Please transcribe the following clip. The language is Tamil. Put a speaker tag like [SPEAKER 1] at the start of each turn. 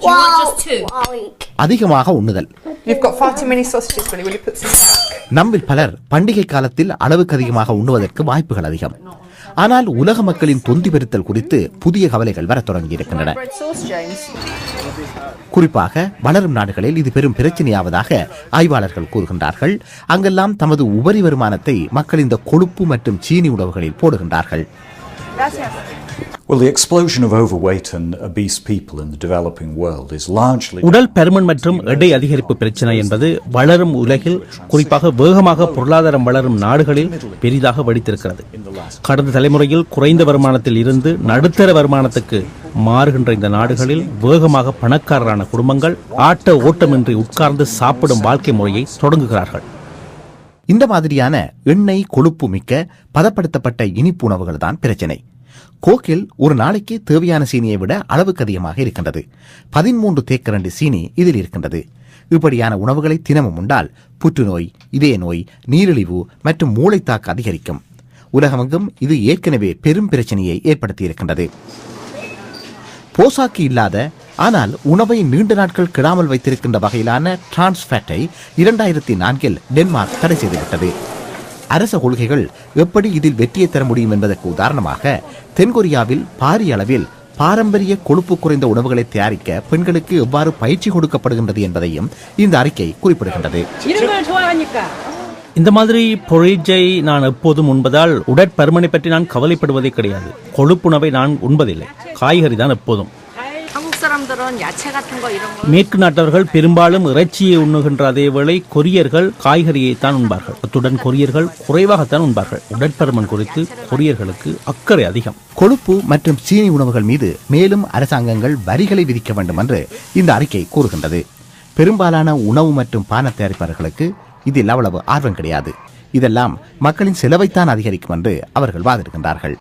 [SPEAKER 1] Do you want just two?
[SPEAKER 2] அதிகமாக உண்ணுதல்
[SPEAKER 3] You've got far too many sausages, Willie. Will you put some back?
[SPEAKER 2] நம்மில் பலர் பண்டிகை காலத்தில் அளவுக்கு அதிகமாக உண்ணுவதற்கு வாய்ப்புகள் அதிகம் ஆனால் உலக மக்களின் தொந்தி பெருத்தல் குறித்து புதிய கவலைகள் வரத் தொடங்கியிருக்கின்றன
[SPEAKER 3] Bread sauce, James.
[SPEAKER 2] குறிப்பாக வளரும் நாடுகளில் இது பெரும் பிரச்சனையாவதாக ஆய்வாளர்கள் கூறுகின்றார்கள் அங்கெல்லாம் தமது உபரி வருமானத்தை மக்கள் இந்த கொழுப்பு மற்றும் சீனி உணவுகளில் போடுகின்றார்கள்
[SPEAKER 4] Well, the explosion of overweight and obese people in the developing world is largely
[SPEAKER 5] உடல் பருமன் மற்றும் எடை அதிகரிப்பு பிரச்சனை என்பது வளரும் உலகில் குறிப்பாக வேகமாக பொருளாதாரம் வளரும் நாடுகளில் பெரிதாக வெடித்திருக்கிறது. கடந்த தலைமுறையில் குறைந்த வருமானத்தில் இருந்து நடுத்தர வருமானத்துக்கு மாறுகின்ற இந்த நாடுகளில் வேகமாக பணக்காரரான குடும்பங்கள் ஆட்ட ஓட்டமின்றி உட்கார்ந்து சாப்பிடும் வாழ்க்கை முறையை தொடங்குகிறார்கள்.
[SPEAKER 2] இந்த மாதிரியான எண்ணெய் கொழுப்பு மிக்க பதப்படுத்தப்பட்ட இனிப்பு உணவுகள் தான் பிரச்சனை. கோக்கில் ஒரு நாளைக்கு தேவையான சீனியை விட அளவுக்கு அதிகமாக இருக்கின்றது. பதிமூன்று தேக்கரண்டு சீனி இதில் இருக்கின்றது. இப்படியான உணவுகளை தினமும் உண்டால் புற்றுநோய் இதய நோய் நீரிழிவு மற்றும் மூளைத்தாக்கு அதிகரிக்கும். உலகமெங்கும் இது ஏற்கனவே பெரும் பிரச்சனையை ஏற்படுத்தியிருக்கின்றது. போசாக்கு இல்லாத ஆனால் உணவை நீண்ட நாட்கள் கெடாமல் வைத்திருக்கின்ற வகையிலான டிரான்ஸ்ஃபேட்டை இரண்டாயிரத்தி நான்கில் டென்மார்க் தடை செய்துவிட்டது. அரச கொள்கைகள் எப்படி இதில் வெற்றியை தர முடியும் என்பதற்கு உதாரணமாக தென்கொரியாவில் பாரிய அளவில் பாரம்பரிய கொழுப்பு குறைந்த உணவுகளை தயாரிக்க பெண்களுக்கு எவ்வாறு பயிற்சி கொடுக்கப்படுகின்றது என்பதையும் இந்த அறிக்கை குறிப்பிடுகின்றது.
[SPEAKER 5] இந்த மாதிரி பொரிஜை நான் எப்போதும் உண்பதால் உடற்பருமனை பற்றி நான் கவலைப்படுவதே கிடையாது. கொழுப்புணவை நான் உண்பதில்லை. காய்கறி தான் எப்போதும்.
[SPEAKER 1] 사람들은 야채 같은 거 이런 거
[SPEAKER 5] மேற்கு நாட்டவர்கள் பெரும்பாலும் இறைச்சியை உண்ணுகின்ற அதேவேளை கொரியர்கள் காய்கறியை தான் உண்பார்கள் அத்துடன் கொரியர்கள் குறைவாகத்தான் உண்பார்கள் உடற்பருமன் குறித்து கொரியர்களுக்கு அக்கறை அதிகம்
[SPEAKER 2] கொழுப்பு மற்றும் சீனி உணவுகள் மீது மேலும் அரசாங்கங்கள் வரிகளை விதிக்க வேண்டும் என்று இந்த அறிக்கை கூறுகின்றது பெரும்பாலான உணவு மற்றும் பான தயாரிப்பாளர்களுக்கு இதில் அவ்வளவு ஆர்வம் கிடையாது இதெல்லாம் மக்களின் செலவைத்தான் அதிகரிக்கும் என்று அவர்கள் வாதிடுகின்றார்கள்